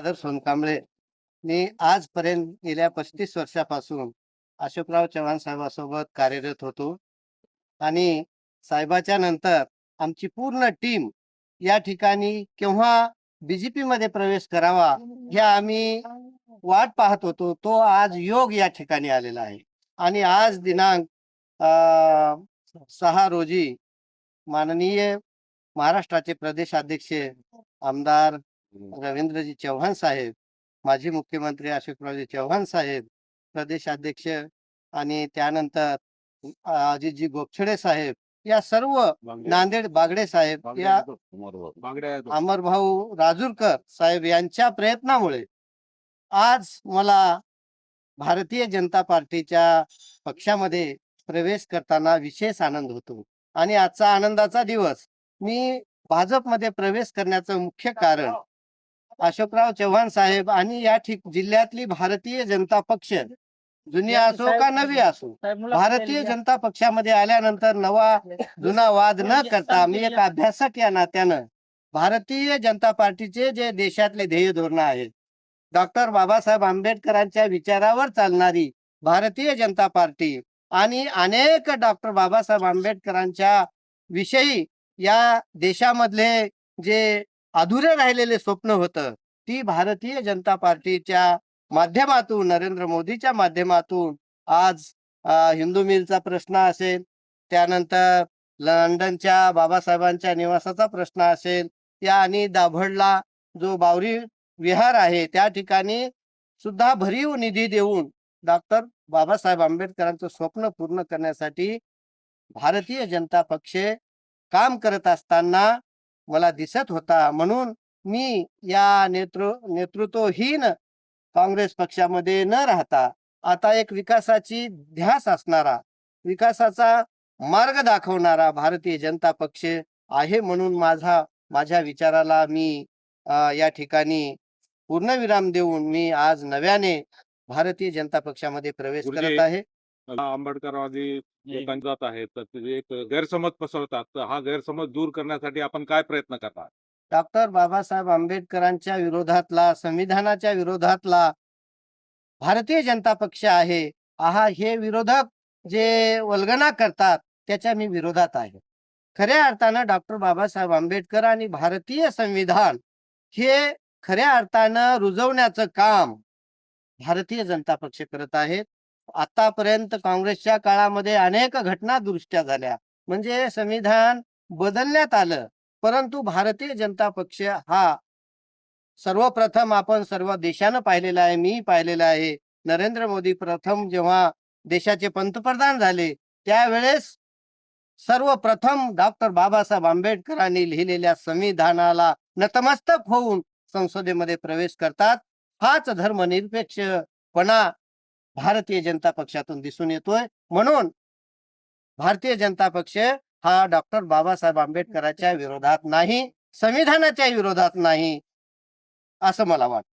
गंगाधर सोनकांबळे मी आजपर्यंत गेल्या पस्तीस वर्षापासून अशोकराव चव्हाण साहेबासोबत कार्यरत होतो. आणि साहेबाच्या नंतर आमची पूर्ण टीम या ठिकाणी केव्हा बीजेपी मध्ये प्रवेश करावा हे आम्ही वाट पाहत होतो. तो आज योग या ठिकाणी आलेला आहे. आणि आज दिनांक अं, सहा रोजी माननीय महाराष्ट्राचे प्रदेशाध्यक्ष आमदार रवींद्रजी चव्हाण साहेब माजी मुख्यमंत्री अशोकरावजी चव्हाण साहेब प्रदेशाध्यक्ष आणि त्यानंतर अजितजी गोपछडे साहेब या सर्व नांदेड बागडे साहेब या अमरभाऊ राजूरकर साहेब यांच्या प्रयत्नामुळे आज मला भारतीय जनता पार्टीच्या पक्षामध्ये प्रवेश करताना विशेष आनंद होतो. आणि आजचा आनंदाचा दिवस. मी भाजपमध्ये प्रवेश करण्याचं मुख्य कारण अशोकराव चव्हाण साहेब आणि या ठिक जिल्ह्यातली भारतीय जनता पक्ष. जुनी असो का नवी असो. भारतीय जनता पक्षामध्ये आल्यानंतर नवा जुना वाद न करता मी एक अभ्यासक या नात्यानं भारतीय जनता पार्टीचे जे देशातले ध्येय धोरण आहेत डॉक्टर बाबासाहेब आंबेडकरांच्या विचारावर चालणारी भारतीय जनता पार्टी आणि अनेक डॉक्टर बाबासाहेब आंबेडकरांच्या विषयी या देशामधले जे अधुरे राहिलेले स्वप्न होतं. ती भारतीय जनता पार्टीच्या माध्यमातून नरेंद्र मोदीच्या माध्यमातून आज हिंदू मिलचा प्रश्न असेल त्यानंतर लंडनच्या बाबासाहेबांच्या निवासाचा प्रश्न असेल या आणि दाभडला जो बावरी विहार आहे त्या ठिकाणी सुद्धा भरीव निधी देऊन डॉक्टर बाबासाहेब आंबेडकरांचं स्वप्न पूर्ण करण्यासाठी भारतीय जनता पक्ष काम करत असताना मला दिसत होता. म्हणून मी या नेतृ नेतृत्वहीन काँग्रेस पक्षामध्ये न राहता आता एक विकासाची ध्यास असणारा विकासाचा मार्ग दाखवणारा भारतीय जनता पक्ष आहे म्हणून माझा माझ्या विचाराला मी अ, या ठिकाणी पूर्णविराम देऊन मी आज नव्याने भारतीय जनता पक्षामध्ये प्रवेश गुरुजी, करत आहे. आंबेडकरवादी लोकांनी जात आहेत तर ते एक गैरसमज पसरवतात तर हा गैरसमज दूर करण्यासाठी आपण काय प्रयत्न करता डॉक्टर बाबासाहेब आंबेडकरांच्या विरोधातला संविधानाच्या विरोधातला भारतीय जनता पक्ष आहे. हा हे विरोधक जे वल्गना करतात त्याच्या मी विरोधात आहे. खऱ्या अर्थानं डॉक्टर बाबासाहेब आंबेडकर आणि भारतीय संविधान हे खऱ्या अर्थानं रुजवण्याचं काम भारतीय जनता पक्ष करत आहेत. आतापर्यंत काँग्रेसच्या काळामध्ये अनेक घटना दुरुस्त्या झाल्या. म्हणजे संविधान बदलण्यात आलं. परंतु भारतीय जनता पक्ष हा सर्वप्रथम आपण सर्व देशानं पाहिलेला आहे मी पाहिलेला आहे. नरेंद्र मोदी प्रथम जेव्हा देशाचे पंतप्रधान झाले त्यावेळेस सर्वप्रथम डॉक्टर बाबासाहेब आंबेडकरांनी लिहिलेल्या संविधानाला नतमस्तक होऊन संसदेमध्ये प्रवेश करतात. हाच धर्मनिरपेक्षपणा भारतीय जनता पक्षातून दिसून येतोय. म्हणून भारतीय जनता पक्ष हा डॉक्टर बाबासाहेब आंबेडकरांच्या विरोधात नाही संविधानाच्या विरोधात नाही असं मला वाटतं.